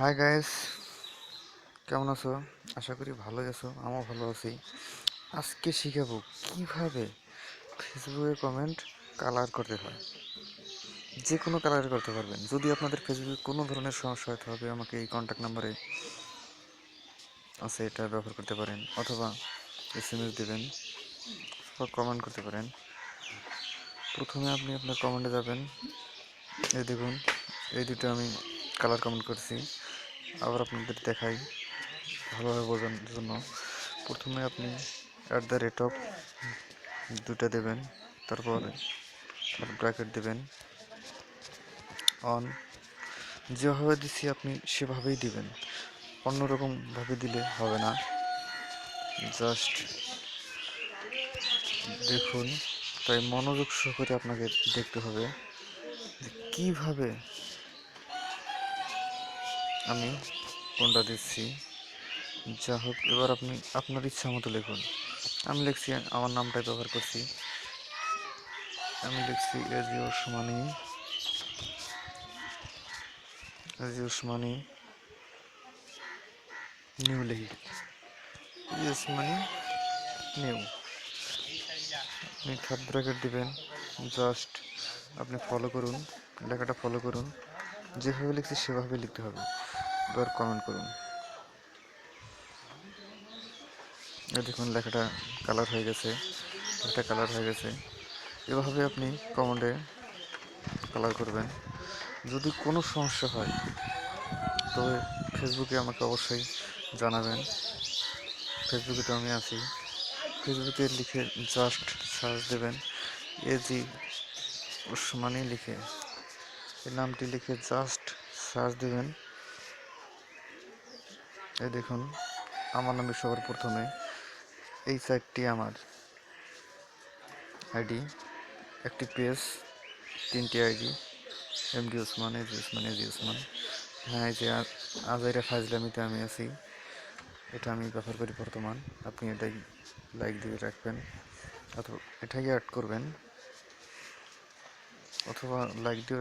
Hi guys কেমন আছো? আশা করি ভালো আছো, আমিও ভালো আছি। আজকে শিখাবো কীভাবে ফেসবুকে কমেন্ট কালার করতে হয়। যে কোনো কালার করতে পারবেন। যদি আপনাদের ফেসবুকে কোনো ধরনের সমস্যা হয় হবে, আমাকে এই কন্ট্যাক্ট নাম্বারে আছে, এটা ব্যবহার করতে পারেন। অথবা এস এম এস দেবেন বা কমেন্ট করতে পারেন। প্রথমে আপনি আপনার কমেন্টে যাবেন। এই দেখুন, এই দুটো আমি কালার কমেন্ট করছি। আবার আপনাদের দেখাই ভালোভাবে বোঝানোর জন্য। প্রথমে আপনি অ্যাট দ্য রেট অফ দুটা দেবেন, তারপরে ব্র্যাকেট দেবেন। অন যেভাবে দিচ্ছি আপনি সেভাবেই দিবেন। অন্যরকমভাবে দিলে হবে না। জাস্ট দেখুন, তাই মনোযোগ সহকারে আপনাকে দেখতে হবে যে কীভাবে আমি কোনটা দিচ্ছি? যা হোক, এবার আপনি আপনার ইচ্ছা মতো লিখুন। আমি লিখছি, আমার নামটাই ব্যবহার করছি। আমি লিখছি AG Osmani AG Osmani new লিখি এজি ওসমানি নিউ আপনি থার্ড ব্র্যাকেট দিবেন। জাস্ট আপনি ফলো করুন। লেখাটা ফলো করুন। যেভাবে লিখছি, সেভাবে লিখতে হবে। এবার কমেন্ট করুন। দেখুন, লেখাটা কালার হয়ে গেছে একটা কালার হয়ে গেছে। এভাবে আপনি কমেন্টে কালার করবেন। যদি কোনো সমস্যা হয়, তবে ফেসবুকে আমাকে অবশ্যই জানাবেন। ফেসবুকে তো আমি আছি। ফেসবুকে লিখে জাস্ট সার্চ দেবেন। এজি ওসমানি লিখে। এই নামটি লিখে জাস্ট সার্চ দেবেন। এই দেখুন, আমার নামে সবার প্রথমে এই সাইটটি আমার আইডি একটি পেজ তিনটি ID MD Osman AG Osman AG Osman হ্যাঁ যে আজাইরা ফাজলামিতে আমি আছি, এটা আমি ব্যবহার করি বর্তমান। আপনি এটাই লাইক দিয়ে রাখবেন, অথবা এটাকে অ্যাড করবেন, অথবা লাইক দিয়ে